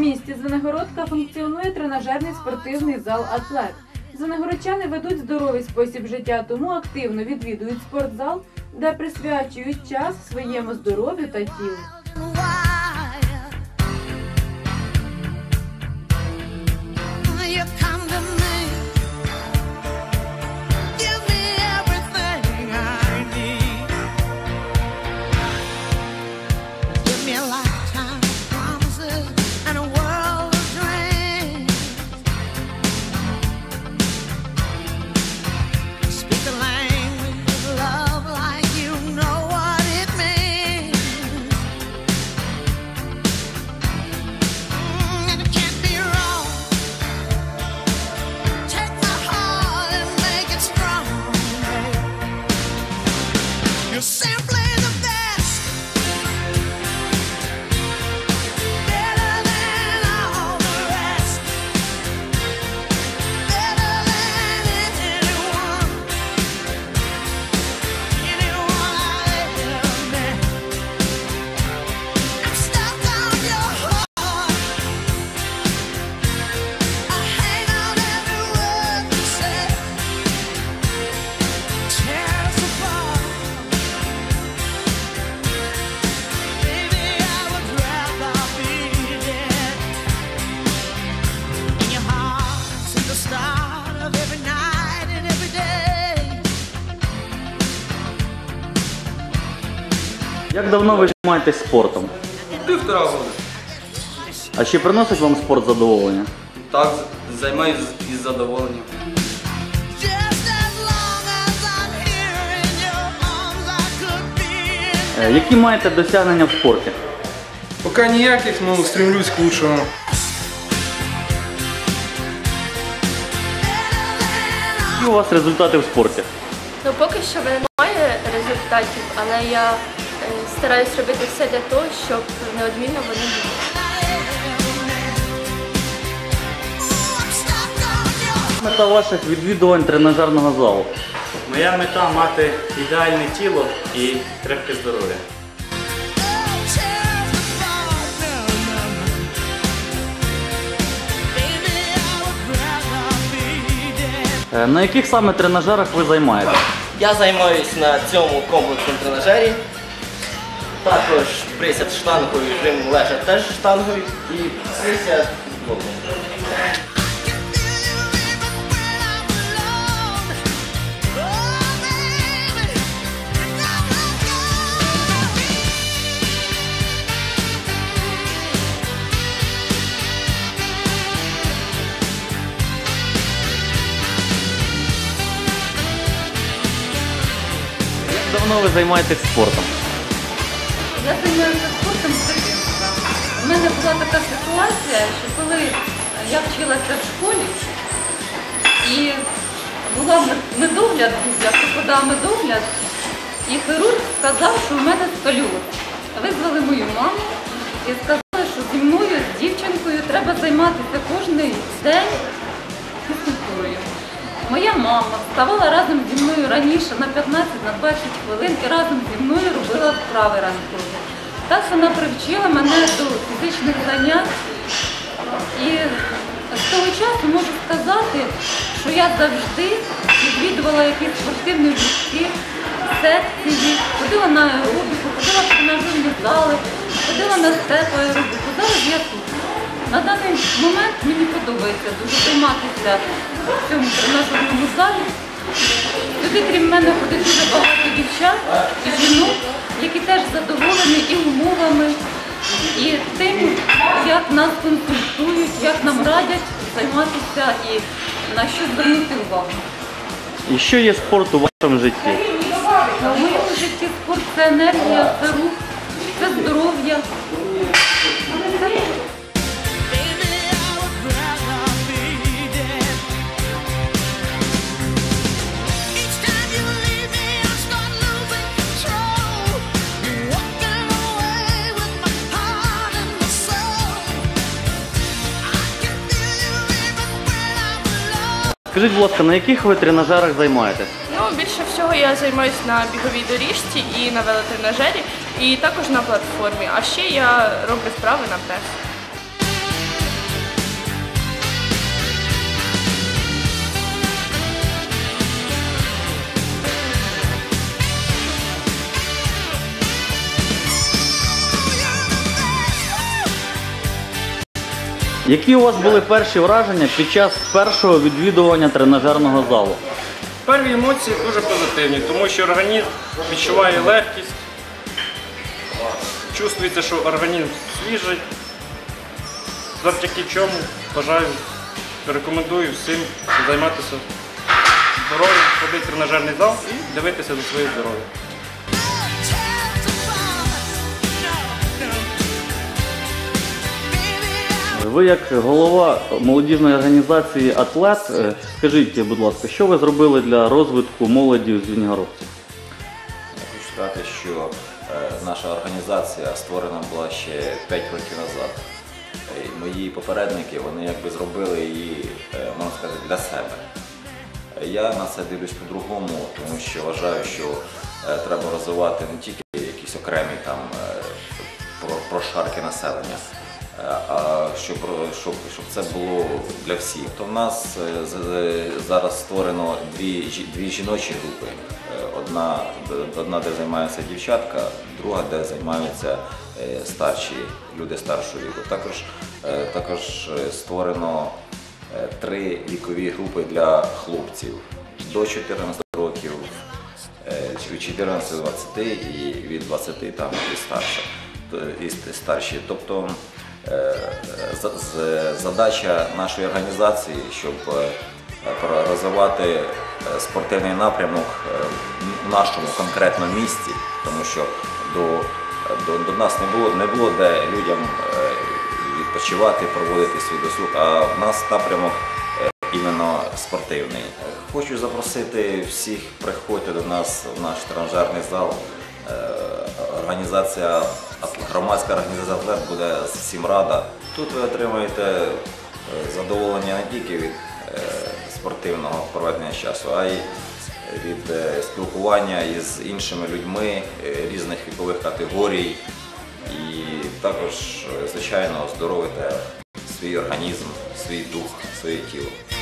місті Звенигородка функціонує тренажерний спортивний зал Атлет. Звенигородчани ведуть здоровий спосіб життя, тому активно відвідують спортзал, де присвячують час своєму здоров'ю та тілу. Як давно ви займаєтесь спортом? Півтора року. А чи приносить вам спорт задоволення? Так, займаюся із задоволенням. Е, Які маєте досягнення в спорті? Пока ніяких, но стремлюсь к лучшему. Які у вас результати в спорті? Ну, поки що немає результатів, але я стараюсь робити все для того, щоб неодмінно вони були. Мета ваших відвідувань тренажерного залу. Моя мета мати ідеальне тіло і крепке здоров'я. Е, На яких саме тренажерах ви займаєтесь? Я займаюся на цьому комплексному тренажері. Також присяд штангою, жим лежа теж штангою і присяд боком. Давно ви займаєтесь спортом? Я займаюся спортом з дитинства. У мене була така ситуація, що коли я вчилася в школі і була медогляд, я проходила медогляд, і хірург сказав, що в мене сколіоз. Визвали мою маму і сказали, що зі мною, з дівчинкою, треба займатися кожен день фізкультурою. Моя мама вставала разом зі мною раніше на 15 на 20 хвилин і разом зі мною робила вправи ранкові. Так вона привчила мене до фізичних занять. І з того часу можу сказати, що я завжди відвідувала якісь спортивні гуртки, секції, ходила на аеробіку, ходила в тренажерні зали, ходила на степ аеробіку. Зараз я тут. На даний момент мені подобається дуже займатися в цьому тренажерному залі. Сюди, крім мене, ходить дуже багато дівчат і жінок, які теж задоволені і умовами, і тим, як нас консультують, як нам радять займатися і на що звернути увагу. І що є спорт у вашому житті? В моєму житті спорт це енергія, це рух, це здоров'я. Скажіть, будь ласка, на яких ви тренажерах займаєтесь? Ну, більше всього я займаюся на біговій доріжці і на велотренажері, і також на платформі. А ще я роблю вправи на прес. Які у вас були перші враження під час першого відвідування тренажерного залу? Перві емоції дуже позитивні, тому що організм відчуває легкість, чувствується, що організм свіжий. Завдяки чому бажаю, рекомендую всім займатися здоров'ям, ходити в тренажерний зал і дивитися за своє здоров'я. Ви як голова молодіжної організації Атлет, е, скажіть, будь ласка, що ви зробили для розвитку молоді в Звінігородці? Я хочу сказати, що е, наша організація створена була ще 5 років назад. Мої попередники вони якби зробили її, е, можна сказати, для себе. Я на це дивлюсь по-другому, тому що вважаю, що треба розвивати не тільки якісь окремі там про- прошарки населення, щоб, щоб, щоб це було для всіх. То в нас е, зараз створено дві, дві жіночі групи. Е, Одна, одна, де займаються дівчатка, друга, де займаються е, старші, люди старшого віку. Також, е, також е, створено е, три вікові групи для хлопців до 14 років, е, від 14 до 20 і від 20 там і старше. І старші. Тобто е, задача нашої організації, щоб е, розвивати е, спортивний напрямок е, в нашому конкретно місті, тому що до, до, до нас не було, не було де людям е, відпочивати, проводити свій досуг, а в нас напрямок е, іменно спортивний. Е, Хочу запросити всіх приходьте до нас в наш тренажерний зал. Організація громадська організація «Атлет» буде всім рада. Тут ви отримаєте е, задоволення не тільки від е, спортивного проведення часу, а й від е, спілкування із іншими людьми різних вікових категорій. І також, звичайно, оздоровити свій організм, свій дух, своє тіло.